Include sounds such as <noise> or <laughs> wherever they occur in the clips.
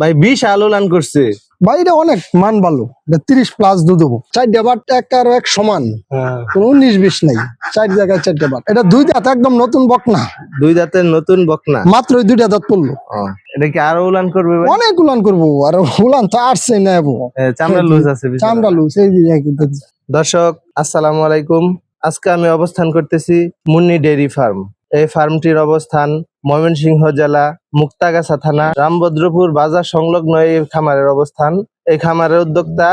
ভাই বিশ আলো লান করছে। ভাই এটা অনেক মান ভালো। এটা তিরিশ প্লাস দুধ হব চারটে বার এক আর এক সমান। কোনো উনিশ বিশ নাই। চার জায়গায় চারটে বার এটা দুই দাঁত একদম নতুন বক না দুই দাঁতের নতুন বকনা? মাত্র দুইটা দাঁত পড়ল। এটা কি আরও উলান করবে অনেক উলান করব। আর উলান তো আসছে না চামড়া লুজ আছে চামড়া এই। দর্শক আসসালামু আলাইকুম। আজকে আমি অবস্থান করতেছি মুন্নি ডেইরি ফার্ম। এই ফার্মটির অবস্থান ময়মনসিংহ জেলা মুক্তাগাছা থানা, রামভদ্রপুর বাজার সংলগ্ন এই খামারের অবস্থান। এই খামারের উদ্যোক্তা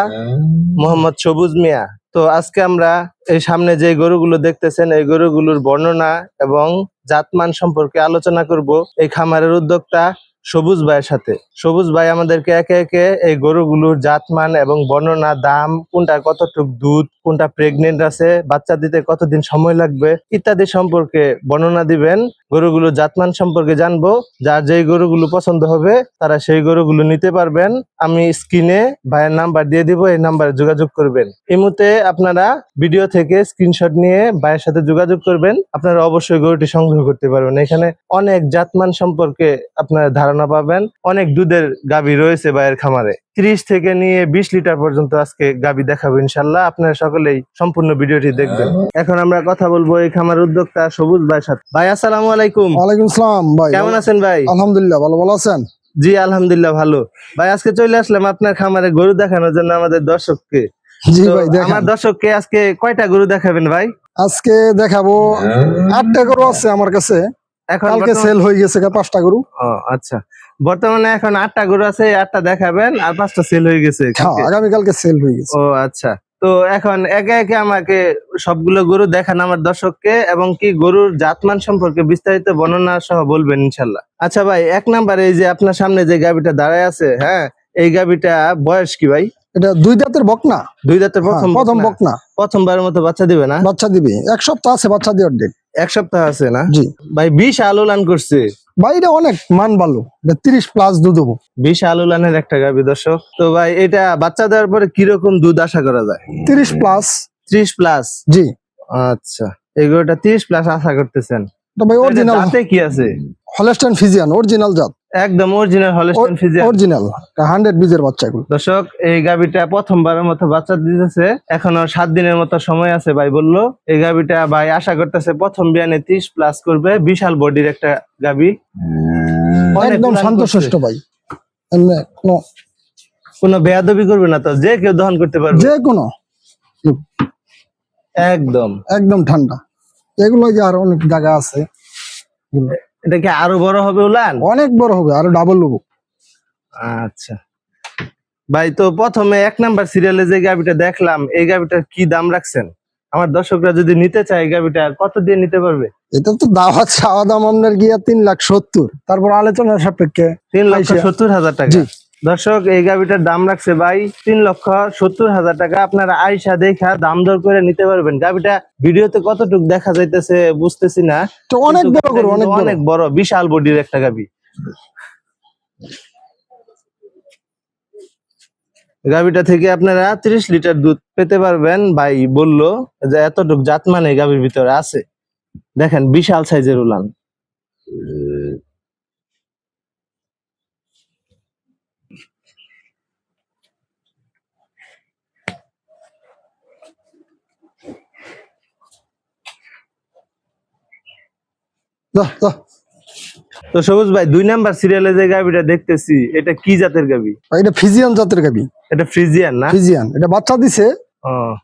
মোহাম্মদ সবুজ মিয়া। তো আজকে আমরা এই সামনে যে গরুগুলো দেখতেছেন, এই গরুগুলোর বর্ণনা এবং জাতমান সম্পর্কে আলোচনা করব। এই খামারের উদ্যোক্তা সবুজ ভাইয়ের সাথে। সবুজ ভাই আমাদেরকে একে একে এই গরুগুলোর জাতমান এবং বর্ণনা, দাম, কোনটা কতটুক দুধ, কোনটা প্রেগনেন্ট আছে, বাচ্চা দিতে কতদিন সময় লাগবে ইত্যাদি সম্পর্কে বর্ণনা দিবেন। গরুগুলোর জাতমান সম্পর্কে জানব। যার যেই গরুগুলো পছন্দ হবে, তারা সেই গরুগুলো নিতে পারবেন। আমি স্ক্রিনে ভাইয়ের নাম্বার দিয়ে দিব, এই নাম্বারে যোগাযোগ করবেন। এই মুহূর্তে আপনারা ভিডিও থেকে স্ক্রিনশট নিয়ে ভাইয়ের সাথে যোগাযোগ করবেন। আপনারা অবশ্যই গরুটি সংগ্রহ করতে পারবেন। এখানে অনেক জাতমান সম্পর্কে আপনারা ধারণা পাবেন। অনেক দুধের গাভী রয়েছে ভাইয়ের খামারে। ত্রিশ থেকে নিয়ে বিশ লিটার পর্যন্ত আজকে গাভী দেখাবো ইনশাল্লাহ। আপনারা সকলেই সম্পূর্ণ ভিডিওটি দেখবেন। এখন আমরা কথা বলব এই খামার উদ্যোক্তা সবুজ ভাই সাথে। ভাই আসসালামু আলাইকুম। ওয়ালাইকুম সালাম ভাই। কেমন আছেন ভাই? আলহামদুলিল্লাহ ভালো ভালো আছেন? জি আলহামদুলিল্লাহ ভালো। ভাই আজকে চলে আসলাম আপনার খামারে গরু দেখানোর জন্য আমাদের দর্শককে। জি ভাই আমার দর্শককে আজকে কয়টা গরু দেখাবেন ভাই? আজকে দেখাবো আটটা গরু আছে আমার কাছে। কালকে সেল হয়ে গেছে পাঁচটা গরু। আচ্ছা। বর্তমানে এখন আটটা গরু আছে আটটা দেখাবেন আর পাঁচটা সেল হয়ে গেছে হ্যাঁ কালকে। সেল হয়ে গেছে। ও আচ্ছা। তো এখন একে একে আমাকে সবগুলো গরু দেখান আমার দর্শককে এবং কি গরুর জাতমান সম্পর্কে বিস্তারিত বর্ণনা সহ বলবেন ইনশাল্লাহ। আচ্ছা ভাই এক নাম্বারে এই যে আপনার সামনে যে গাবিটা দাঁড়ায় আছে হ্যাঁ এই গাবিটা বয়স কি ভাই? এটা দুই দাঁতের বকনা? দুই দাঁতের প্রথম হ্যাঁ, প্রথম বকনা? বকনা। প্রথমবারের মতো বাচ্চা দিবে না? বাচ্চা দিবে। এক সপ্তাহ আছে বাচ্চা দেওয়ার ডেট এক সপ্তাহ আছে না? জি। ভাই বিশ আলু লান করছে। ভাই এটা অনেক মান ভালো। তিরিশ প্লাস দুধ হব বিশ আলু লানের একটা গাবি দর্শক। তো ভাই এটা বাচ্চা দেওয়ার পরে কীরকম দুধ আশা করা যায়? তিরিশ প্লাস ত্রিশ প্লাস জি। আচ্ছা। এগুলোটা ত্রিশ প্লাস আশা করতেছেন। ভাই অরিজিনাল কি আছে? হলেস্টাইন ফিজিয়ান অরিজিনাল জাত। একদম original Holstein Friesian original hundred বীজের বাচ্চা এগুলো দর্শক এই গাবিটা প্রথমবারের মতো বাচ্চা দিতেছে। এখনও সাত দিনের মতো সময় আছে ভাই বলল। এই গাবিটা ভাই আশা করতেছে প্রথম বিয়ানে ত্রিশ প্লাস করবে। বিশাল বডির একটা গাবি একদম শান্তশিষ্ট ভাই। এমনি কোনো কোনো বেয়াদবি করবে না তো? যে কেউ দহন করতে পারবে। যে কোনো। একদম। একদম ঠান্ডা। এগুলো যে আর অনেক জায়গা আছে। এটা কি আরও বড় হবে উলান অনেক বড় হবে আরও ডাবল নেব। আচ্ছা। ভাই তো প্রথমে এক নাম্বার সিরিয়ালে যে গাবিটা দেখলাম এই গাবিটার কি দাম রাখছেন? আমার দর্শকরা যদি নিতে চায় এই গাবিটা কত দিয়ে নিতে পারবে? এটা তো দাওয়াত চাওয়া দাম আপনার গিয়া তিন লাখ সত্তর। তারপর আলোচনার সাপেক্ষে তিন লাখ। সত্তর হাজার টাকা। দর্শক এই গাবিটার দাম রাখছে ভাই তিন লক্ষ সত্তর হাজার টাকা। আপনারা আয়সা দেখা দাম দর করে নিতে পারবেন। গাবিটা ভিডিওতে কতটুক দেখা যাইতেছে বুঝতেছি না। তো অনেক বড় অনেক বড়। বিশাল বডির একটা গাবি গাবিটা থেকে আপনারা ত্রিশ লিটার দুধ পেতে পারবেন। ভাই বলল যে এতটুক জাত মানে গাবির ভিতরে আছে। দেখেন বিশাল সাইজের উলান। তো সবুজ ভাই দুই নাম্বার সিরিয়ালে যে গাবিটা দেখতেছি এটা কি জাতের গাবি এটা ফিজিয়ান জাতের গাবি এটা ফ্রিজিয়ান না? ফিজিয়ান। এটা বাচ্চা দিছে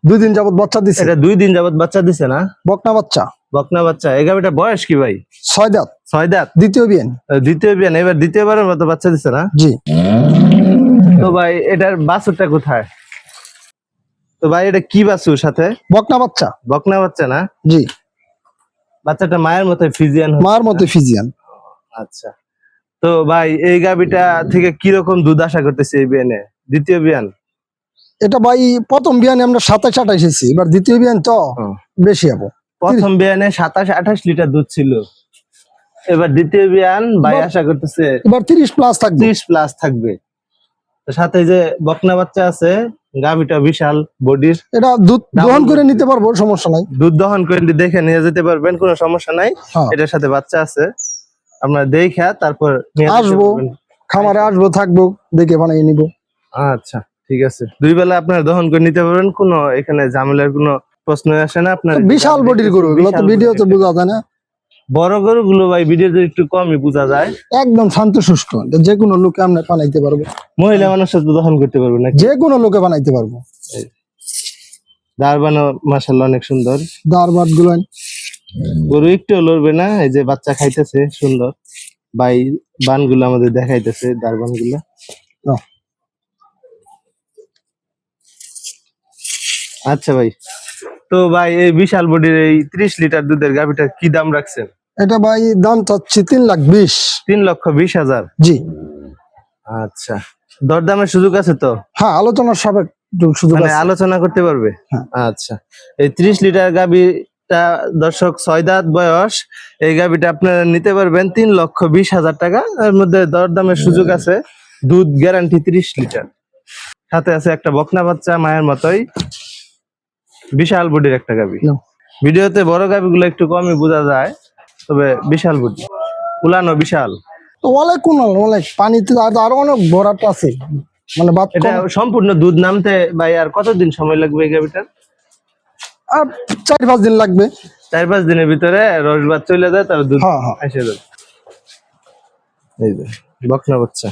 দুই দিন যাবত বাচ্চা দিছে। এটা দুই দিন যাবত বাচ্চা দিছে না? বকনা বাচ্চা। বকনা বাচ্চা। এই গাবিটা বয়স কি ভাই? ছয় দাঁত। ছয় দাঁত? দ্বিতীয় বিয়ান। দ্বিতীয় বিয়ান। এবার দ্বিতীয়বারের মতো বাচ্চা দিছে না? জি। তো ভাই এটার বাছুরটা কোথায়? তো ভাই এটা কি বাছুর সাথে? বকনা বাচ্চা। বকনা বাচ্চা না? জি। বাচ্চাটা মায়ের মতো ফিজিয়ান মার মতো ফিজিয়ান। আচ্ছা। তো ভাই এই গাবিটা থেকে কীরকম দুধ আশা করতেছে এই বিয়ানে? দ্বিতীয় বিয়ান? এটা ভাই প্রথম বিয়ানে আমরা সাতাশ আঠাশ এসেছি। এবার দ্বিতীয় বিয়ান তো বেশি হব। প্রথম বিয়ানে সাতাশ আঠাশ লিটার দুধ ছিল। এবার দ্বিতীয় বিয়ান ভাই আশা করতেছে এবার তিরিশ প্লাস থাকবে। ত্রিশ প্লাস থাকবে। তো সাথে যে বকনা বাচ্চা আছে গাভিটা বিশাল বডির। এটা দুধ দহন করে নিতে পারব সমস্যা নাই। দুধ দহন করে দেখে নিয়ে যেতে পারবেন কোনো সমস্যা নাই। হ্যাঁ। এটার সাথে বাচ্চা আছে। আপনারা দেখা তারপর আসব। খামারে আসব থাকব দেখে বানিয়ে নিব। আচ্ছা ঠিক আছে। দুই বেলা আপনার দহন করে নিতে পারবেন কোনো এখানে ঝামেলার কোনো প্রশ্ন আসে না। আপনার বিশাল বডির গরু এগুলো তো ভিডিওতে। বোঝা যায় না। বড় গরুগুলো ভাই ভিডিওতে একটু কমই বোঝা যায়। একদম শান্ত এটা যে কোনো লোকে আমরা বানাইতে পারব। মহিলা মানুষের তো দহন করতে পারবে না যে কোনো লোকে বানাইতে পারব। দারবানো মাসাল্লাহ অনেক সুন্দর। দাঁড় বাটগুলো গরু একটু লড়বে না এই যে বাচ্চা খাইতেছে সুন্দর। ভাই বানগুলো আমাদের দেখাইতেছে দারবানগুলো। আচ্ছা ভাই তো ভাই এই বিশাল বডির এই ত্রিশ লিটার দুধের গাভিটার কি দাম রাখছেন? এটা ভাই দাম চাচ্ছি তিন লাখ বিশ। তিন লক্ষ বিশ হাজার? জি। আচ্ছা। দরদামের সুযোগ আছে তো? হ্যাঁ আলোচনার সুযোগ মানে আছে। আলোচনা করতে পারবে? হ্যাঁ। আচ্ছা। এই ত্রিশ লিটার গাবিটা দর্শক ছয় দাঁত বয়স এই গাবিটা আপনারা নিতে পারবেন তিন লক্ষ বিশ হাজার টাকা। এর মধ্যে দরদামের সুযোগ আছে। দুধ গ্যারান্টি ত্রিশ লিটার। সাথে আছে একটা বকনা বাচ্চা মায়ের মতোই। বিশাল বডির একটা গাবি। ভিডিওতে বড় গাবিগুলো একটু কমই বোঝা যায় তবে বিশাল বডি উলানো বিশাল। তো অনেক কোন অনেক পানিতে আর- আরও অনেক ভরাট আছে। মানে এটা সম্পূর্ণ দুধ নামতে ভাই আর কতদিন সময় লাগবে এই গাবিটার? আর চার পাঁচ দিন লাগবে। চার পাঁচ দিনের ভিতরে চলে যায় তার দুধ হ্যাঁ, হ্যাঁ। এসে যাবে। এই যে বকনা বাচ্চা।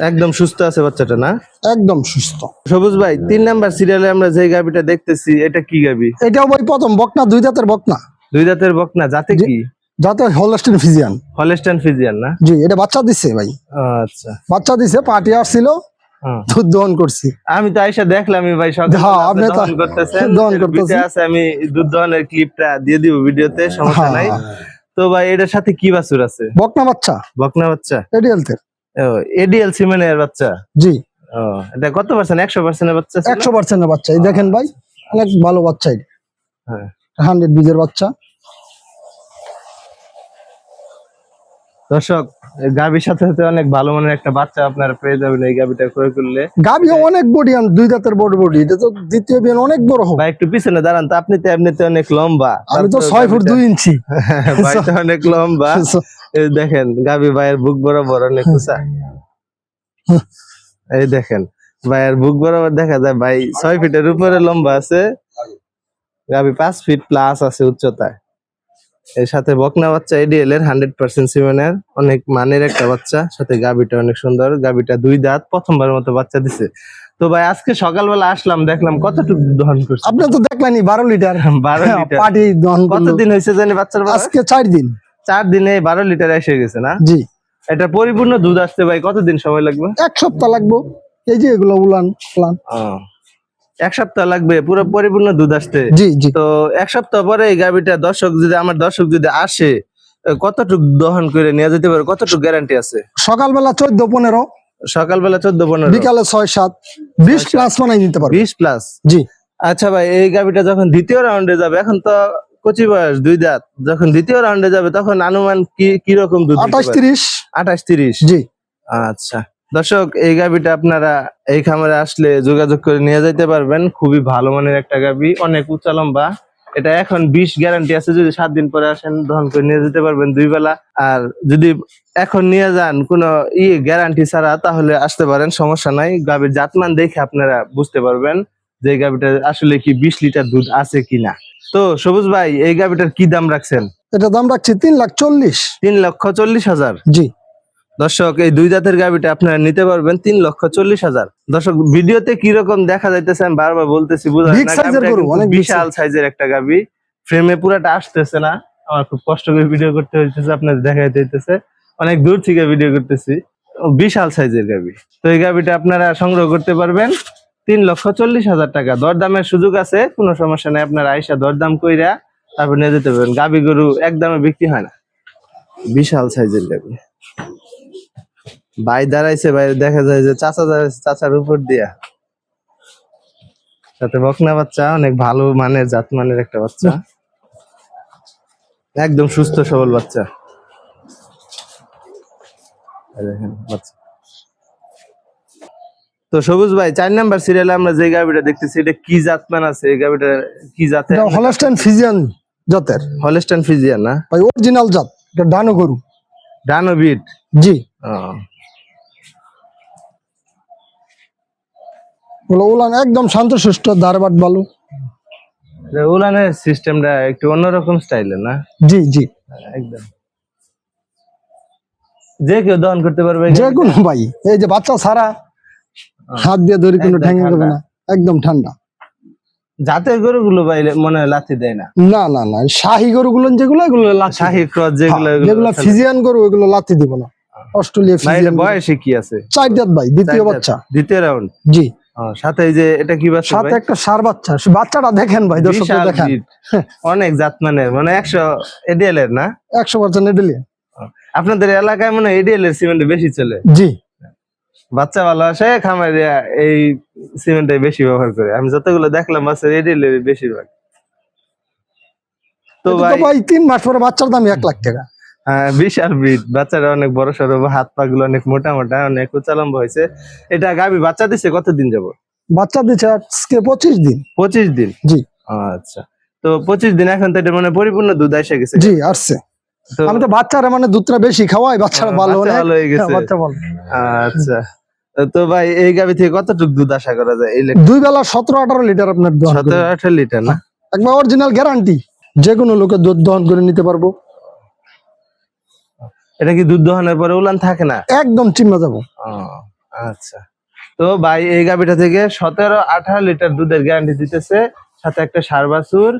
একদম সুস্থ আছে বাচ্চাটা না? একদম সুস্থ। সবুজ ভাই তিন নাম্বার সিরিয়ালে আমরা যে গাবিটা দেখতেছি এটা কি গাবি? এটাও ভাই প্রথম বকনা দুই জাতের বকনা। দুই দাঁতের বকনা জাতে। কি? যাতে হলস্টিন ফিজিয়ান হলেস্টান ফিজিয়ান না? জি এটা বাচ্চা দিচ্ছে ভাই। আচ্ছা। বাচ্চা দিছে পার্টি আসছিল। দুধ দহন করছি। আমি তো আইসা দেখলাম ভাই হ্যাঁ, আপনি দহন করতেছেন দহন আছে আমি দুধ দহনের ক্লিপটা দিয়ে দিব ভিডিওতে সমস্যা হ্যাঁ, নাই। তো ভাই এটার সাথে কি বাছুর আছে? বকনা বাচ্চা। বকনা বাচ্চা? হেলথের এডিএল সিমেনের বাচ্চা? জি। এটা কত পার্সেন্ট একশো পার্সেন্টের বাচ্চা? একশো পার্সেন্টের বাচ্চা। এই দেখেন ভাই অনেক ভালো বাচ্চা হ্যাঁ। হান্ড্রেড বিজের বাচ্চা। দর্শক গাভীর সাথে সাথে অনেক ভালো মানের একটা বাচ্চা আপনারা পেয়ে যাবেন এই গাভীটা ক্রয় করলে। গাভিও অনেক বডি আন দুই দাঁতের বড় বডি এটা তো দ্বিতীয় বিয়ান অনেক বড় হবে ভাই একটু পিছনে দাঁড়ান তো আপনি তো এমনিতে অনেক লম্বা। আমি তো ছয় ফুট দুই ইঞ্চি। <laughs> ভাই তো অনেক লম্বা। <laughs> এই দেখেন গাভী ভাইয়ের বুক বরাবর অনেক উঁচা। এই দেখেন ভাইয়ের বুক বরাবর দেখা যায় ভাই ছয় ফিটের উপরে লম্বা আছে। গাভী পাঁচ ফিট প্লাস আছে উচ্চতায়। এর সাথে বকনা বাচ্চা এডিএল এর হান্ড্রেড পার্সেন্ট সিমেনের অনেক মানের একটা বাচ্চা সাথে গাভীটা অনেক সুন্দর গাভীটা দুই দাঁত প্রথমবার মতো বাচ্চা দিছে। তো ভাই আজকে সকালবেলা আসলাম দেখলাম কতটুকু দহন করছে। আপনি তো দেখলেনি বারো লিটার। বারো লিটার। পার্টি দহন করল। কতদিন হয়েছে জানি বাচ্চার? আজকে চার দিন। চার দিনে বারো লিটার এসে গেছে না? জি। এটা পরিপূর্ণ দুধ আসতে ভাই কতদিন সময় লাগবে? এক সপ্তাহ লাগবো। এই যে এগুলো উলান উলান। এক সপ্তাহ লাগবে পুরো পরিপূর্ণ দুধ আসতে। জি জি। তো এক সপ্তাহ পরে এই গাভিটা দর্শক যদি আমার দর্শক যদি আসে কতটুক দহন করে নিয়ে যেতে পারে কতটুক গ্যারান্টি আছে? সকালবেলা চোদ্দ পনেরো সকালবেলা চোদ্দ পনেরো। বিকালে ছয় সাত বিশ প্লাস বানাই নিতে পারবে। বিশ প্লাস জি। আচ্ছা ভাই এই গাভিটা যখন দ্বিতীয় রাউন্ডে যাবে এখন তো কচি বয়স দুই দাঁত। যখন দ্বিতীয় রাউন্ডে যাবে তখন আনুমান কি কীরকম দুধ আঠাশ তিরিশ। আঠাশ তিরিশ? জি। আচ্ছা। দর্শক এই গাবিটা আপনারা এই খামারে আসলে যোগাযোগ করে নিয়ে যাইতে পারবেন। খুবই ভালো মানের একটা গাবি অনেক উঁচা লম্বা। এটা এখন বিশ গ্যারান্টি আছে যদি সাত দিন পরে আসেন দহন করে নিয়ে যেতে পারবেন দুই বেলা। আর যদি এখন নিয়ে যান কোনো ই গ্যারান্টি ছাড়া তাহলে আসতে পারেন সমস্যা নাই। গাবির জাতমান দেখে আপনারা বুঝতে পারবেন যে এই গাবিটা আসলে কি বিশ লিটার দুধ আছে কিনা। তো সবুজ ভাই এই গাবিটার কি দাম রাখছেন? এটা দাম রাখছি তিন লাখ চল্লিশ। তিন লক্ষ চল্লিশ হাজার। জি। দর্শক এই দুই জাতের গাবিটা আপনারা নিতে পারবেন তিন লক্ষ চল্লিশ হাজার। দর্শক ভিডিওতে কি রকম দেখা যাইতেছে আমি বারবার বলতেছি বিশাল সাইজের একটা গাবি ফ্রেমে পুরাটা আসতেছে না আমার খুব কষ্ট করে ভিডিও করতে হইতেছে আপনাদের দেখা যাইতেছে অনেক দূর থেকে ভিডিও করতেছি বিশাল সাইজের গাবি তো এই গাবিটা আপনারা সংগ্রহ করতে পারবেন তিন লক্ষ চল্লিশ হাজার টাকা। দরদামের সুযোগ আছে কোনো সমস্যা নেই আপনারা আইসা দরদাম কইরা তারপর নিয়ে যেতে পারবেন। গাবি গরু একদমে বিক্রি হয় না বিশাল সাইজের গাবি ভাই দাঁড়াইছে ভাই দেখা যায় যে চাচা দাঁড়াইছে চাচার উপর দিয়া। সাথে বকনা বাচ্চা অনেক ভালো মানের জাত মানের একটা বাচ্চা। একদম সুস্থ সবল বাচ্চা। দেখেন বাচ্চা। তো সবুজ ভাই চার নাম্বার সিরিয়ালে আমরা যে গাবিটা দেখতেছি এটা কি জাতমান আছে? এই গাবিটা কি জাতে এটা হলস্টাইন ফিজিয়ান জাতের। হলেস্টান ফিজিয়ান না? ভাই অরিজিনাল জাত। এটা ডানো গরু। ডানো বিট? জি। ওগুলো উলান একদম শান্ত শান্তশিষ্ট দারবাট বালু। উলানের সিস্টেমটা একটু অন্যরকম স্টাইলের না? জি জি। একদম। যে কেউ দহন করতে পারবে যে কোনো ভাই এই যে বাচ্চা ছাড়া হাত দিয়ে ধরে কোনো ঠেঙে ঠান্ডা। না একদম ঠান্ডা। জাতের গরুগুলো ভাই মনে হয় লাথি দেয় না। না না না শাহি গরুগুলো যেগুলো এগুলো শাহী ক্রস যেগুলো হ্যাঁ, যেগুলো ফিজিয়ান গরু ওইগুলো লাথি দিব না। অস্ট্রেলিয়া ফিজিয়ান বয়সে কি আছে? চার দাঁত ভাই দ্বিতীয় বাচ্চা। দ্বিতীয় রাউন্ড? জি। সাথে যে এটা কি বাচ্চা সাথে একটা সার বাচ্চা। বাচ্চাটা দেখেন ভাই দর্শক দেখেন। অনেক জাত মানে মানে একশো এডিএল এর না? একশো পার্সেন্ট এডেলি আপনাদের এলাকায় মনে এডিএল এর সিমেন্ট বেশি চলে? জি। বাচ্চা ভালো আসে খামারিয়া এই সিমেন্টটাই বেশি ব্যবহার করে। আমি যতগুলো দেখলাম বাচ্চার এডিএল এর বেশিরভাগ। তো ভাই তিন মাস পরে বাচ্চার দাম এক লাখ টাকা। বিশাল ব্রিড বাচ্চারা অনেক বড় সড়ো হাত পা গুলো অনেক মোটা মোটা অনেক উঁচা লম্বা হয়েছে। এটা গাবি বাচ্চা দিছে কতদিন যাব? বাচ্চা দিচ্ছে আজকে পঁচিশ দিন। পঁচিশ দিন? জি। আচ্ছা। তো পঁচিশ দিন এখন তো এটা মানে পরিপূর্ণ দুধ এসে গেছে। জি আসছে। আমি তো বাচ্চারা মানে দুধটা বেশি খাওয়াই বাচ্চারা ভালো ভালো হয়ে গেছে। হ্যাঁ, বাচ্চা ভালো। আচ্ছা। তো ভাই এই গাবি থেকে কতটুকু দুধ আশা করা যায়? এই দুই বেলা সতেরো আঠারো লিটার আপনার সতেরো আঠারো লিটার না? একবার অরিজিনাল গ্যারান্টি যে কোনো লোকের দুধ দহন করে নিতে পারব। এটা কি দুধ দহনের পরে উলান থাকে না? একদম চিম্মা যাব আচ্ছা। তো ভাই এই গাবিটা থেকে সতেরো আঠারো লিটার দুধের গ্যারান্টি দিতেছে। সাথে একটা সার বাছুর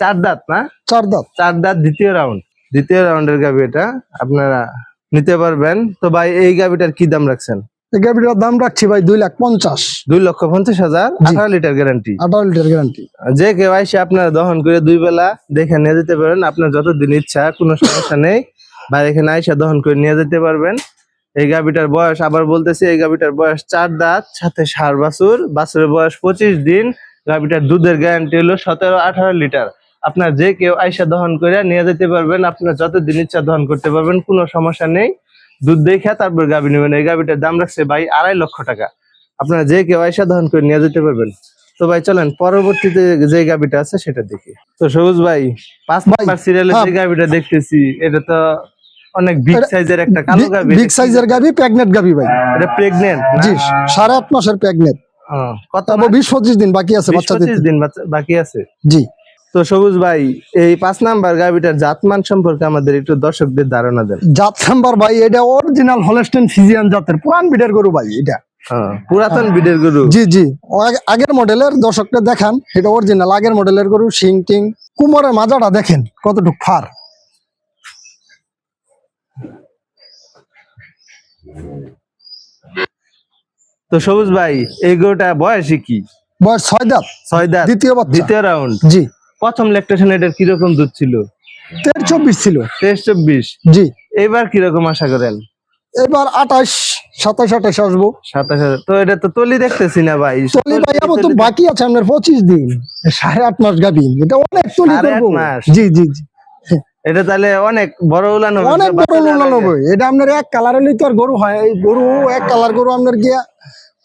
চার দাঁত না? চার দাঁত। চার দাঁত দ্বিতীয় রাউন্ড দ্বিতীয় রাউন্ডের গাবি এটা। আপনারা নিতে পারবেন। তো ভাই এই গাবিটার কি দাম রাখছেন? এই গাভিটার দাম রাখছি ভাই দুই লাখ পঞ্চাশ। দুই লক্ষ পঞ্চাশ হাজার। আঠারো লিটার গ্যারান্টি আঠারো লিটার গ্যারান্টি যে কেউ এসে আপনারা দহন করে দুই বেলা দেখে নিয়ে যেতে পারেন। আপনার যতদিন ইচ্ছা কোনো সমস্যা নেই। বাইরে এখানে আইসা দহন করে নিয়ে যেতে পারবেন। এই গাবিটার বয়স আবার বলতেছি এই গাবিটার বয়স চার দাঁত সাথে সার বাছুর। বাছুরের বয়স পঁচিশ দিন গাবিটার দুধের গ্যারান্টি হলো সতেরো আঠারো লিটার। আপনার যে কেউ আইসা দহন করে নিয়ে যেতে পারবেন আপনার যতদিন ইচ্ছা দহন করতে পারবেন কোনো সমস্যা নেই। দুধ দেখে তারপর গাবি নেবেন। এই গাবিটার দাম রাখছে ভাই আড়াই লক্ষ টাকা। আপনারা যে কেউ আইসা দহন করে নিয়ে যেতে পারবেন। তো ভাই চলেন পরবর্তীতে যে গাবিটা আছে সেটা দেখি। তো সবুজ ভাই পাঁচ ভাই, নাম্বার সিরিয়ালে হ্যাঁ। যে গাবিটা দেখতেছি এটা তো অনেক বিগ সাইজের একটা কালো গাবি বিগ সাইজের গাভি প্রেগনেন্ট গাভি ভাই। এটা প্রেগনেন্ট জি সাড়ে আট মাসের প্রেগনেন্ট কত তারপর বিশ পঁচিশ দিন বাকি আছে বাচ্চা পঁচিশ দিতে দিন বাকি আছে? জি। তো সবুজ ভাই এই পাঁচ নাম্বার গাবিটার জাতমান সম্পর্কে আমাদের একটু দর্শকদের ধারণা দেন। জাত নাম্বার ভাই এটা অরিজিনাল হলস্টেন ফিজিয়ান জাতের পুরান বিডের গরু ভাই এটা। হ্যাঁ, পুরাতন বিডের গরু। জি জি। আগের মডেলের দর্শকটা দেখান এটা অরিজিনাল আগের মডেলের গরু শিং টিং। কুমোরের মাজাটা দেখেন কতটুক ফার। তো সবুজ ভাই এই গরুটা বয়সী কি? বয়স ছয় দাঁত। ছয় দাঁত? দ্বিতীয় দ্বিতীয় রাউন্ড জি। প্রথম এটার কীরকম দুধ ছিল? তের চব্বিশ ছিল। তেইশ চব্বিশ? জি। এবার কীরকম আশা করেন? এবার আঠাশ সাতাশ আঠাশ আসব। সাতাশ তো এটা তো তলি দেখতেছি না ভাই। তলি ভাই আমার তো বাকি আছে আপনার পঁচিশ দিন। সাড়ে আট মাস গাবি এটা অনেক তলি করব। মাস? জি জি জি। এটা তাহলে অনেক বড় উলান হবে অনেক বড় বাচ্চা লোনা দেওয়ার নেব আগে। এটা আপনার এক কালার হলেই তো আর গরু হয় এই গরু এক কালার গরু আপনার গিয়া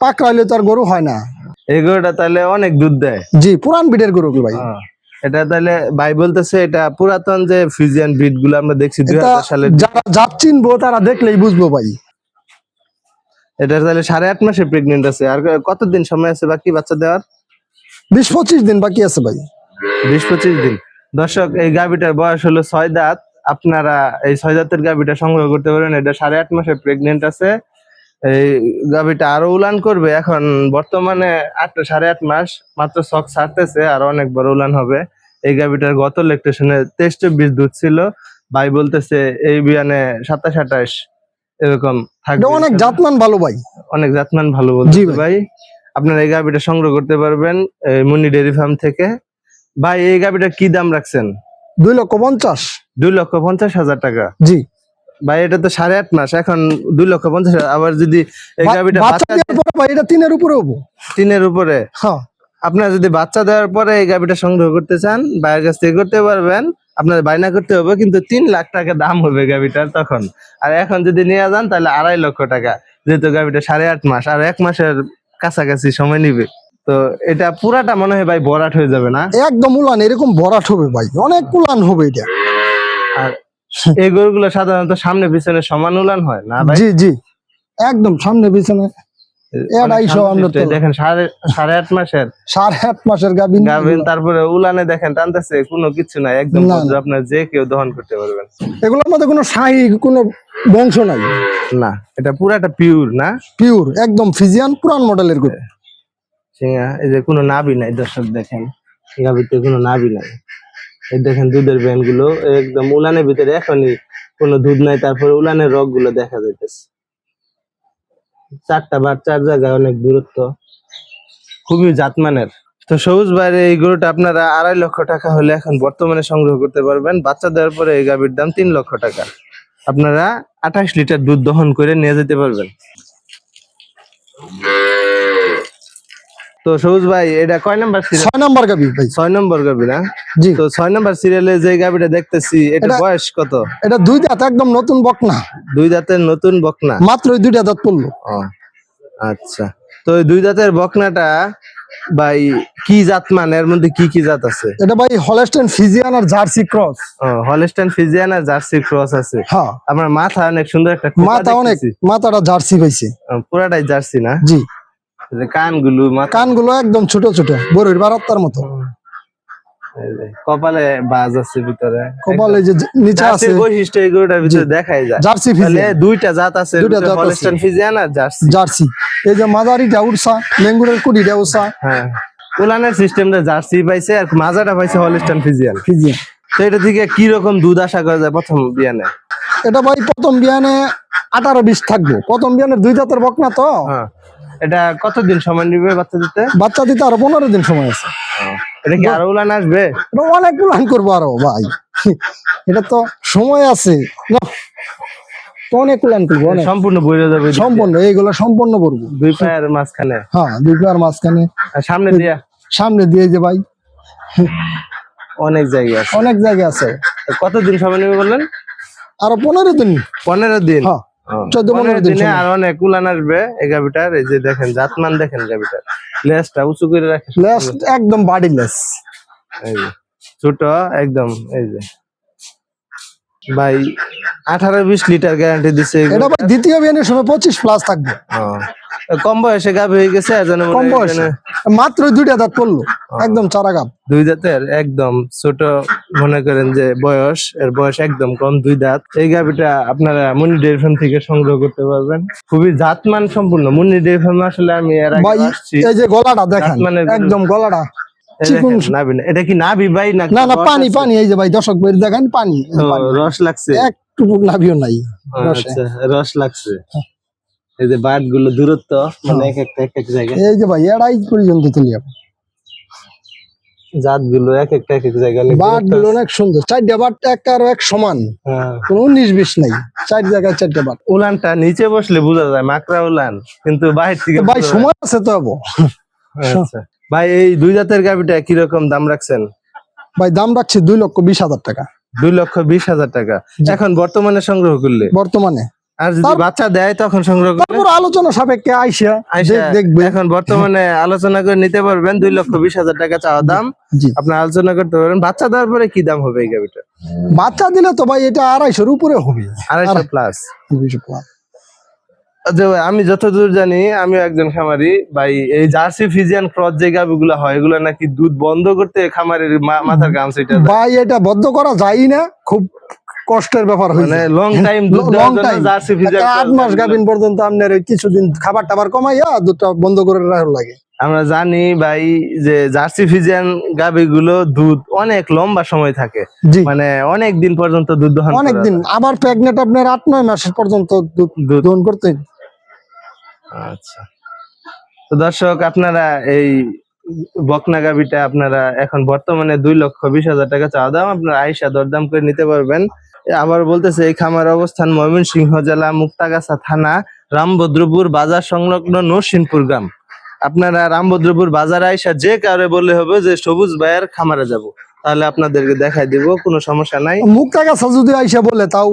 পাকড়া হলে তো আর গরু হয় না। এই গরুটা তাহলে অনেক দুধ দেয়। জি পুরান বিডের গরু কি ভাই? হ্যাঁ। এটা তাহলে ভাই বলতেছে এটা পুরাতন যে ফিজিয়ান ব্রিডগুলো আমরা দেখছি দুই হাজার সালের যারা জাত চিনবো তারা দেখলেই বুঝব ভাই। এটা তাহলে সাড়ে আট মাসে প্রেগনেন্ট আছে। আর কতদিন সময় আছে বাকি বাচ্চা দেওয়ার? বিশ পঁচিশ দিন বাকি আছে ভাই। বিশ পঁচিশ দিন। দর্শক এই গাভিটার বয়স হলো ছয় দাঁত। আপনারা এই ছয় দাঁতের গাভিটা সংগ্রহ করতে পারেন। এটা সাড়ে আট মাসে প্রেগনেন্ট আছে। এই গাভিটা আরও উলান করবে। এখন বর্তমানে আটটা সাড়ে আট মাস মাত্র শখ ছাড়তেছে আর অনেক বড় উলান হবে। এই গাভিটার গত লেকটেশনে তেইশ চব্বিশ দুধ ছিল। ভাই বলতেছে এই বিয়ানে সাতাশ আঠাশ এরকম থাকবে অনেক জাতমান ভালো ভাই। অনেক জাতমান ভালো বলছি ভাই। আপনারা এই গাভিটা সংগ্রহ করতে পারবেন এই মুন্নি ডেয়ারি ফার্ম থেকে। ভাই এই গাভিটা কি দাম রাখছেন? দুই লক্ষ পঞ্চাশ। দুই লক্ষ পঞ্চাশ হাজার টাকা। জি। ভাই এটা তো সাড়ে আট মাস এখন দুই লক্ষ পঞ্চাশ আবার যদি এই ভাই এটা তিনের উপরে তিনের উপরে? হ্যাঁ। আপনারা যদি বাচ্চা দেওয়ার পরে এই গাভিটা সংগ্রহ করতে চান বাইরের কাছ থেকে করতে পারবেন। আপনার বায়না করতে হবে কিন্তু তিন লাখ টাকা দাম হবে গাভিটার তখন। আর এখন যদি নিয়ে যান তাহলে আড়াই লক্ষ টাকা। যেহেতু গাভিটা সাড়ে আট মাস আর এক মাসের কাছাকাছি সময় নিবে। তো এটা পুরাটা মনে হয় ভাই বরাট হয়ে যাবে না? একদম উলান এরকম ভরাট হবে ভাই। অনেক উলান হবে এটা। আর এই গরুগুলো সাধারণত সামনে পিছনে সমান উলান হয় না ভাই? জি জি। একদম সামনে পিছনে। দেখেন সাড়ে সাড়ে আট মাসের। সাড়ে আট মাসের গাভিন গাবেন তারপরে উলানে দেখেন টানতেছে কোনো কিছু নাই। একদম। আপনার যে কেউ দহন করতে পারবেন। এগুলোর মধ্যে কোনো শাহী কোনো বংশ নাই। না এটা পুরাটা পিওর না? পিওর একদম ফিজিয়ান পুরান মডেলের গরু। এই যে কোনো নাভি নাই, দর্শক দেখেন। গাভিতে কোনো নাভি নাই। এই দেখেন দুধের ব্যান্ডগুলো একদম উলানের ভিতরে এখনই কোনো দুধ নাই, তারপরে উলানের রগগুলো দেখা যাইতেছে। চারটা বার, চার জায়গায় অনেক দূরত্ব। খুবই জাতমানের। তো সবুজ বাইরে এই গরুটা আপনারা আড়াই লক্ষ টাকা হলে এখন বর্তমানে সংগ্রহ করতে পারবেন। বাচ্চা দেওয়ার পরে এই গাভীর দাম তিন লক্ষ টাকা। আপনারা আঠাশ লিটার দুধ দহন করে নিয়ে যেতে পারবেন। তো সবুজ ভাই এটা কয় নাম্বার ছয় নাম্বার গাভি ভাই। ছয় নম্বর গাভী না? জি। তো ছয় নম্বর সিরিয়ালে যে গাভীটা দেখতেছি এটা বয়স কত? এটা দুই দাঁত একদম নতুন বকনা। দুই দাঁতের নতুন বকনা? মাত্র দুইটা দাঁত পড়ল। আচ্ছা। তো দুই দাঁতের বকনাটা ভাই কি জাত মান? এর মধ্যে কি কি জাত আছে? এটা ভাই হলেস্টেন ফিজিয়ান আর জার্সি ক্রস ও হলস্টাইন ফিজিয়ান আর জার্সি ক্রস আছে। হ্যাঁ আমার মাথা অনেক সুন্দর একটা মাথা অনেক। মাথাটা জার্সি পাইছে। পুরাটাই জার্সি না? জি। যে কানগুলো কানগুলো একদম ছোট ছোট বড়ির বারাত্তার মতো। কপালে বাজ আছে ভিতরে। কপালে যে নিচে আছে বৈশিষ্ট্য এই ভিতরে দেখাই যায়। Jersey Friesian. দুইটা জাত আছে দুইটা জাত। হলস্টাইন ফিজিয়ান আর জার্সি। জার্সি। এই যে মাদারিটা উড়সা লেঙ্গুরের কুড়িটা উড়সা। হ্যাঁ। উলানের সিস্টেমটা জার্সি পাইছে আর মাজাটা পাইছে হলস্টাইন ফিজিয়ান। ফিজিয়ান। তো এটা থেকে কি রকম দুধ আশা করা যায় প্রথম বিয়ানে? এটা ভাই প্রথম বিয়ানে আঠারো বিশ থাকবে। প্রথম বিয়ানের দুই দাঁতের বকনা তো। হ্যাঁ। এটা কতদিন সময় নিবে বাচ্চা দিতে? বাচ্চা দিতে আরও পনেরো দিন সময় আছে। এটা কি আরও উলান আসবে? অনেক প্ল্যান করব আরও ভাই। এটা তো সময় আছে। অনেক করব সম্পূর্ণ বইরে যাবে সম্পূর্ণ এইগুলো সম্পূর্ণ করব। দুই পায়ের মাঝখানে। হ্যাঁ দুই সামনে দিয়া? সামনে দিয়ে যে ভাই। অনেক জায়গা আছে। অনেক জায়গা আছে। কতদিন সময় নেবে বললেন? আরও পনেরো দিন। পনেরো দিন। হ্যাঁ। চোদ্দ পনেরো পনেরো দিনে আর অনেক উলান আসবে এই গাভিটার এই যে দেখেন জাতমান দেখেন গাভিটার। উঁচু করে রাখেন। লেস একদম বাডিলেস এই যে ছোট একদম এই যে। ভাই আঠারো বিশ লিটার গ্যারান্টি দিচ্ছে এটা ভাই দ্বিতীয় বিয়ানের সময় পঁচিশ প্লাস থাকবে। কম বয়সে গাভী হয়ে গেছে কম বয়সে। মাত্র দুইটা দাঁত পড়ল একদম চারা গাপ দুই দাঁতের একদম ছোট মনে করেন যে বয়স এর বয়স একদম কম দুই দাঁত। এই গাভিটা আপনারা মুন্নি ডেয়ারি ফার্ম থেকে সংগ্রহ করতে পারবেন। খুবই জাতমান সম্পূর্ণ। মুন্নি ডেয়ারি ফার্ম আসলে আমি এর আগে এই যে গলাটা দেখেন একদম গলাটা। এটা কি নাভি ভাই না না পানি পানি এই যে ভাই দর্শক ভাই দেখেন পানি। রস লাগছে? একটু নাভিও নাই আচ্ছা রস লাগছে। এই যে বাটগুলো দূরত্ব মানে এক একটা এক এক জায়গায়। এই যে ভাই এড়াই পর্যন্ত তুলি জাতগুলো এক একটা এক এক জায়গায় বাটগুলো অনেক সুন্দর চারটা বাট এক আর এক সমান। হ্যাঁ। কোনো উনিশ বিশ নাই চার জায়গায় চারটা বাট উলানটা নিচে বসলে বোঝা যায় মাকড়া উলান কিন্তু বাহির থেকে ভাই সময় আছে তো আচ্ছা। ভাই এই দুই জাতের গাভিটা কীরকম দাম রাখছেন? ভাই দাম রাখছি দুই লক্ষ বিশ হাজার টাকা। দুই লক্ষ বিশ হাজার টাকা। এখন বর্তমানে সংগ্রহ করলে? বর্তমানে। আর যদি বাচ্চা দেয় তখন সংগ্রহ করলে? তারপর আলোচনা সাপেক্ষে আইসা আইসা দেখবে। এখন বর্তমানে আলোচনা করে নিতে পারবেন দুই লক্ষ বিশ হাজার টাকা চাওয়া দাম। আপনি আলোচনা করতে পারবেন। বাচ্চা দেওয়ার পরে কি দাম হবে এই গাভিটা? বাচ্চা দিলে তো ভাই এটা আড়াইশোর উপরে হবে। আড়াইশো প্লাস দুইশো plus। আমি যতদূর জানি আমি একজন খামারি। ভাই এই জার্সি ফিজিয়ান ক্রস যে গাভিগুলো হয় এগুলো নাকি দুধ বন্ধ করতে খামারের মাথার গাম সেটা ভাই এটা বদ্ধ করা যায় না। খুব কষ্টের ব্যাপার হয়ে মানে লং টাইম দুধ লং টাইম জার্সি ফিজিয়ান আট মাস গাভিন পর্যন্ত আপনার কিছুদিন খাবার টাবার কমাইয়া দুধটা বন্ধ করে রাখার লাগে। আমরা জানি ভাই যে জার্সি ফিজিয়ান গাভিগুলো দুধ অনেক লম্বা সময় থাকে। মানে অনেক দিন পর্যন্ত দুধ দহন অনেক দিন। আবার প্রেগনেন্ট আপনার আট নয় মাস পর্যন্ত দুধ। দহন করতে আচ্ছা। তো দর্শক, আপনারা এই বকনা গাভিটা আপনারা এখন বর্তমানে দুই লক্ষ বিশ হাজার টাকা চাওয়া দাম, আপনারা আইসা দরদাম করে নিতে পারবেন। আবার বলতেছে, এই খামার অবস্থান ময়মনসিংহ জেলা মুক্তাগাছা থানা, রামভদ্রপুর বাজার সংলগ্ন নরসিংপুর গ্রাম। আপনারা রামভদ্রপুর বাজারে আইসা যে কারে বললে হবে যে সবুজ ভাইয়ের খামারে যাব। তাহলে আপনাদেরকে দেখাই দিব কোনো সমস্যা নাই। মুক্তা গাছা যদি আইসা বলে তাও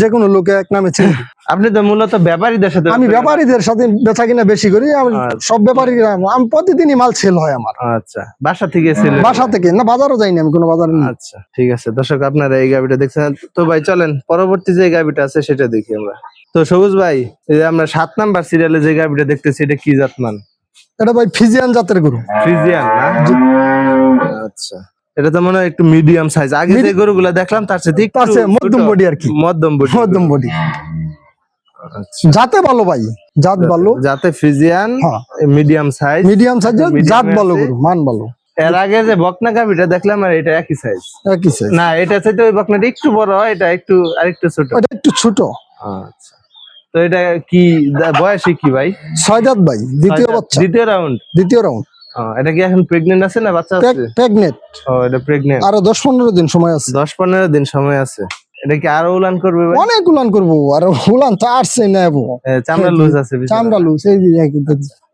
যে কোনো লোকে এক নামে চিনবে আপনি তো মূলত ব্যাপারীদের সাথে আমি ব্যাপারীদের সাথে বেচা কিনা বেশি করি আমি আচ্ছা। সব ব্যাপারী আমি প্রতিদিনই মাল সেল হয় আমার। আচ্ছা বাসা থেকে ছিল বাসা থেকে না বাজারও যাইনি আমি কোনো বাজারে নেই। আচ্ছা ঠিক আছে। দর্শক আপনারা এই গাবিটা দেখছেন। তো ভাই চলেন পরবর্তী যে গাবিটা আছে সেটা দেখি আমরা। তো সবুজ ভাই এই যে আমরা সাত নাম্বার সিরিয়ালে যে গাবিটা দেখতেছি এটা কি জাতমান? এটা ভাই ফিজিয়ান জাতের গরু। ফিজিয়ান না? আচ্ছা। এটা তো মনে হয় একটু মিডিয়াম সাইজ আগে যে গরুগুলো দেখলাম তার সাথে একটু চেয়ে মধ্যম বডি আর কি। মধ্যম বডি মধ্যম বডি আচ্ছা। জাতে ভালো ভাই জাত ভালো। যাতে Friesian medium size medium Medium জাত ভালো গরু মান ভালো। এর আগে যে বকনা গাবিটা দেখলাম আর এটা একই সাইজ একই সাইজ না এটা চাইতে ওই বকনাটা একটু বড় এটা একটু আরেকটু ছোট। ওটা একটু ছোট। আচ্ছা। তো এটা কি বয়সী কি ভাই? ছয় দাঁত ভাই দ্বিতীয় বাচ্চা। দ্বিতীয় রাউন্ড দ্বিতীয় রাউন্ড এটা কি এখন প্রেগনেন্ট আছে না বাচ্চা আছে? প্রেগনেট ও এটা প্রেগনেন্ট আরও দশ পনেরো দিন সময় আছে। দশ পনেরো দিন সময় আছে। এটা কি আরও উলান করবে ভাই? অনেক উলান করব আর উলান তো আসছে নেব এ, চামড়া লুজ আছে। চামড়া লুস এই যে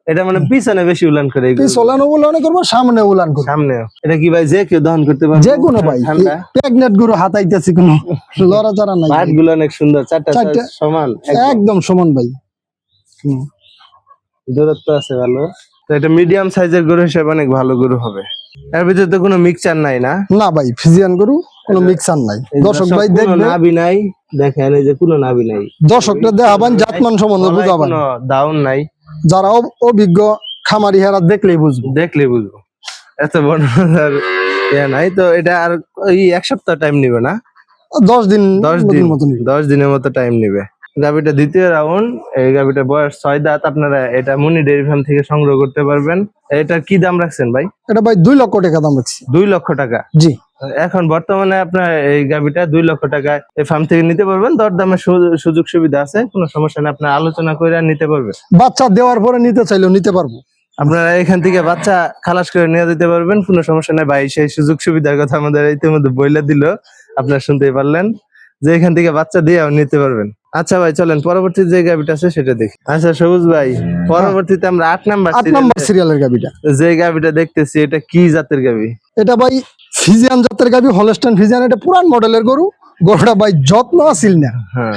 এটা মানে পিছনে বেশি উলান করে এগুলো। পিছলানো উলানো করব সামনে উলান করব। সামনে এটা কি ভাই যে কেউ দহন করতে পারবে? যে কোনো ভাই প্রেগনেট গরু হাতাইতেছি কোনো লড়াচড়া নাই। পাটগুলো অনেক সুন্দর চারটা। সমান একদম। সমান ভাই। দূরত্ব আছে ভালো। তো এটা মিডিয়াম সাইজের গরু হিসেবে অনেক ভালো গরু হবে। এর ভিতরে তো কোনো মিক্সচার নাই না? না ভাই ফিজিয়ান গরু কোনো মিক্সার নাই। দর্শক ভাই কোনো দেখবে। নাভি নাই? দেখেন এই যে কোনো নাভি নাই। দর্শকরা দেখাবেন জাতমান সম্বন্ধে বুঝাবেন। কোনো দাউন নাই। যারা অভিজ্ঞ খামারি হেরা দেখলেই বুঝবে। দেখলে বুঝব। এত বড় ইয়ে নাই তো এটা আর এই এক সপ্তাহ টাইম নিবে না? দশ দিন দশ দিন মতো নিবে। দশ দিনের মতো টাইম নিবে। গাবিটা দ্বিতীয় রাউন্ড এই গাবিটা বয়স ছয় দাঁত আপনারা এটা মুনি ডেয়ারি ফার্ম থেকে সংগ্রহ করতে পারবেন। এটার কি দাম রাখছেন ভাই? এটা ভাই দুই লক্ষ টাকা দাম রাখছি। দুই লক্ষ টাকা? জি। এখন বর্তমানে আপনার এই গাবিটা দুই লক্ষ টাকা এই ফার্ম থেকে নিতে পারবেন দর দামের সু- সুযোগ সুবিধা আছে কোনো সমস্যা নেই আপনার আলোচনা করে নিতে পারবেন। বাচ্চা দেওয়ার পরে নিতে চাইলেও নিতে পারব। আপনারা এখান থেকে বাচ্চা খালাস করে নিয়ে যেতে পারবেন কোনো সমস্যা নেই। ভাই সেই সুযোগ সুবিধার কথা আমাদের ইতিমধ্যে বইলে দিল আপনারা শুনতেই পারলেন। যে এখান থেকে বাচ্চা দিয়েও নিতে পারবেন। আচ্ছা ভাই চলেন পরবর্তী যে গাবিটা আছে সেটা দেখি। আচ্ছা সবুজ ভাই পরবর্তীতে আমরা আট নাম্বার আট নম্বর সিরিয়ালের গাবিটা। যে গাবিটা দেখতেছি এটা কি জাতের গাবি? এটা ভাই ফিজিয়ান জাতের গাবি হলস্টাইন ফিজিয়ান এটা পুরান মডেলের গরু। গরুটা ভাই যত্ন আছিল না। হ্যাঁ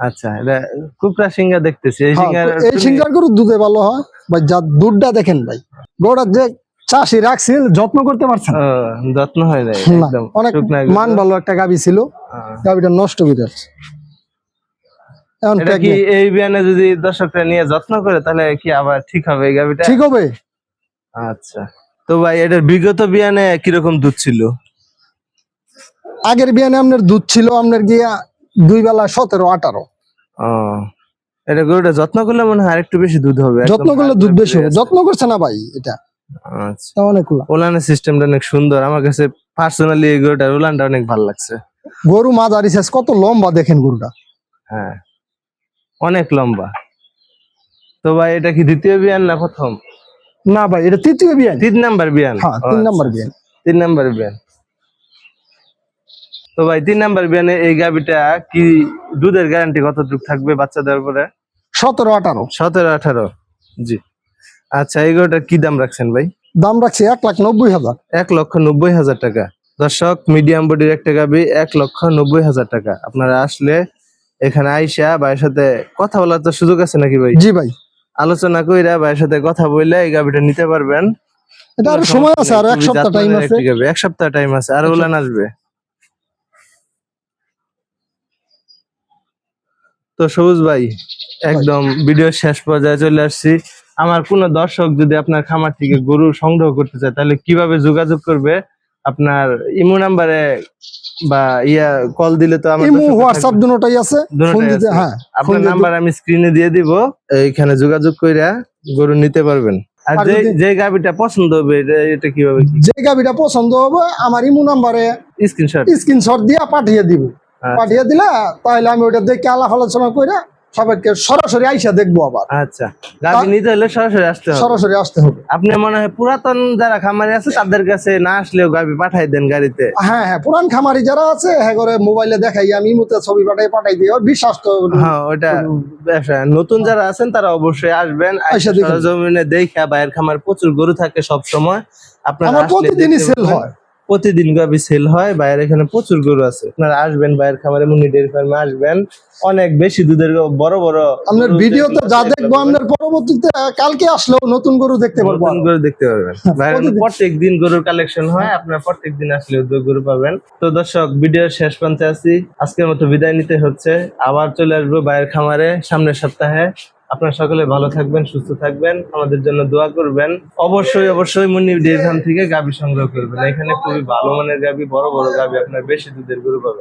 আচ্ছা এটা কুকরা সিঙ্গা দেখতেছি এই হ্যাঁ, সিঙ্গার এই সিঙ্গার গরু দুধে ভালো হয়। ভাই যা দুধটা দেখেন ভাই গরুটা যে চাষি রাখছিল যত্ন করতে পারছে না। যত্ন হয় না, একদম অনেক মান ভালো একটা গাবি ছিল হ্যাঁ। গাবিটা নষ্ট হয়ে যাচ্ছে। এটা কি এই বিয়ানে যদি দর্শকরা নিয়ে যত্ন করে তাহলে কি আবার ঠিক হবে এই ঠিক হবে। আচ্ছা। তো ভাই এটার বিগত বিয়ানে কীরকম দুধ ছিল? আগের বিয়ানে আপনার দুধ ছিল আপনার গিয়া দুই বেলা সতেরো আঠারো। এটা গরুটা যত্ন করলে মনে হয় আরেকটু বেশি দুধ হবে যত্ন করলে দুধ বেশি হবে। যত্ন করছে না ভাই এটা। আচ্ছা। অনেকগুলা ওলানের সিস্টেমটা অনেক সুন্দর। আমার কাছে পার্সোনালি এই গরুটার ওলানটা অনেক ভালো লাগছে। গরু মাঝারি শেষ কত লম্বা দেখেন গরুটা। হ্যাঁ। অনেক লম্বা। তো ভাই এটা কি দ্বিতীয় বিয়ান না প্রথম? না ভাই এটা তৃতীয় বিয়ান। তিন নাম্বার বিয়ান? হ্যাঁ তিন আচ্ছা, নম্বর বিয়ান। তিন নাম্বার বিয়ান। তো ভাই তিন নাম্বার বিয়ানে এই গাবিটা কি দুধের গ্যারান্টি কতটুকু থাকবে বাচ্চা দেওয়ার পরে? সতেরো আঠারো। সতেরো আঠারো। জি। আচ্ছা এই গরুটার কি দাম রাখছেন ভাই? দাম রাখছে এক লাখ নব্বই হাজার। এক লক্ষ নব্বই হাজার টাকা। দর্শক মিডিয়াম বডির একটা গাবি এক লক্ষ নব্বই হাজার টাকা। আপনারা আসলে এখানে আইসা ভাইয়ের সাথে কথা বলার তো সুযোগ আছে নাকি ভাই? জি ভাই। আলোচনা কইরা ভাইয়ের সাথে কথা বললে এই গাবিটা নিতে পারবেন। এটা আরও সময় আছে আর এক সপ্তাহ টাইম আছে। এক সপ্তাহ টাইম আছে আর উলান আসবে। তো সবুজ ভাই একদম ভিডিও শেষ পর্যায়ে চলে আসছি। আমার কোন দর্শক যদি আপনার খামার থেকে গরু সংগ্রহ করতে চায় তাহলে কীভাবে যোগাযোগ করবে? আপনার ইমো নাম্বারে বা ইয়া কল দিলে তো আমার ইমো হোয়াটসঅ্যাপ। দুটোটাই আছে। ফোন দিতে হ্যাঁ আপনার নাম্বার আমি স্ক্রিনে দিয়ে দিব। এইখানে যোগাযোগ কইরা গরু নিতে পারবেন। আর যে যে গাবিটা পছন্দ হবে এটা কীভাবে যে গাবিটা পছন্দ হবে আমার ইমো নাম্বারে স্ক্রিনশট স্ক্রিনশট দিয়ে পাঠিয়ে দিব। পাঠিয়ে দিলে তাহলে আমি ওটা দেখে আলাপ আলোচনা করে সবাইকে সরাসরি আইসা দেখব আবার। আচ্ছা গাবি নিতে হলে সরাসরি আসতে হবে। সরাসরি আসতে হবে। আপনি মনে হয় পুরাতন যারা খামারি আছে তাদের কাছে না আসলেও গাবি পাঠাই দেন গাড়িতে? হ্যাঁ হ্যাঁ পুরান খামারি যারা আছে হ্যাঁ করে মোবাইলে দেখাই আমি ইমুতে ছবি পাঠাই পাঠাই দিই বিশ্বাস তো হ্যাঁ ওটা নতুন যারা আছেন তারা অবশ্যই আসবেন। জমিনে দেখা বাইরের খামার প্রচুর গরু থাকে সব সময় আপনারা প্রতিদিনই সেল হয়। প্রতিদিন গাবি সেল হয় বাইরে এখানে প্রচুর গরু আছে। আপনারা আসবেন বাইরের খামারে মুন্নি ডেয়ারি ফার্মে আসবেন অনেক বেশি দুধের বড় বড় আপনার ভিডিওতে যা দেখব আপনার পরবর্তীতে কালকে আসলেও নতুন গরু দেখতে পারব নতুন গরু দেখতে পারবেন। বাইরে প্রত্যেক দিন গরুর কালেকশন হয় আপনারা প্রত্যেক দিন আসলে গরু পাবেন। তো দর্শক ভিডিওর শেষ প্রান্তে আছি। আজকের মতো বিদায় নিতে হচ্ছে। আবার চলে আসব বাইরের খামারে সামনের সপ্তাহে। আপনারা সকলে ভালো থাকবেন, সুস্থ থাকবেন, আমাদের জন্য দোয়া করবেন। অবশ্যই অবশ্যই মুন্নি ডেয়ারি থেকে গাবি সংগ্রহ করবেন। এখানে খুবই ভালো মানের গাবি, বড় বড় গাভী আপনার বেশি দুধের গরু পাবেন।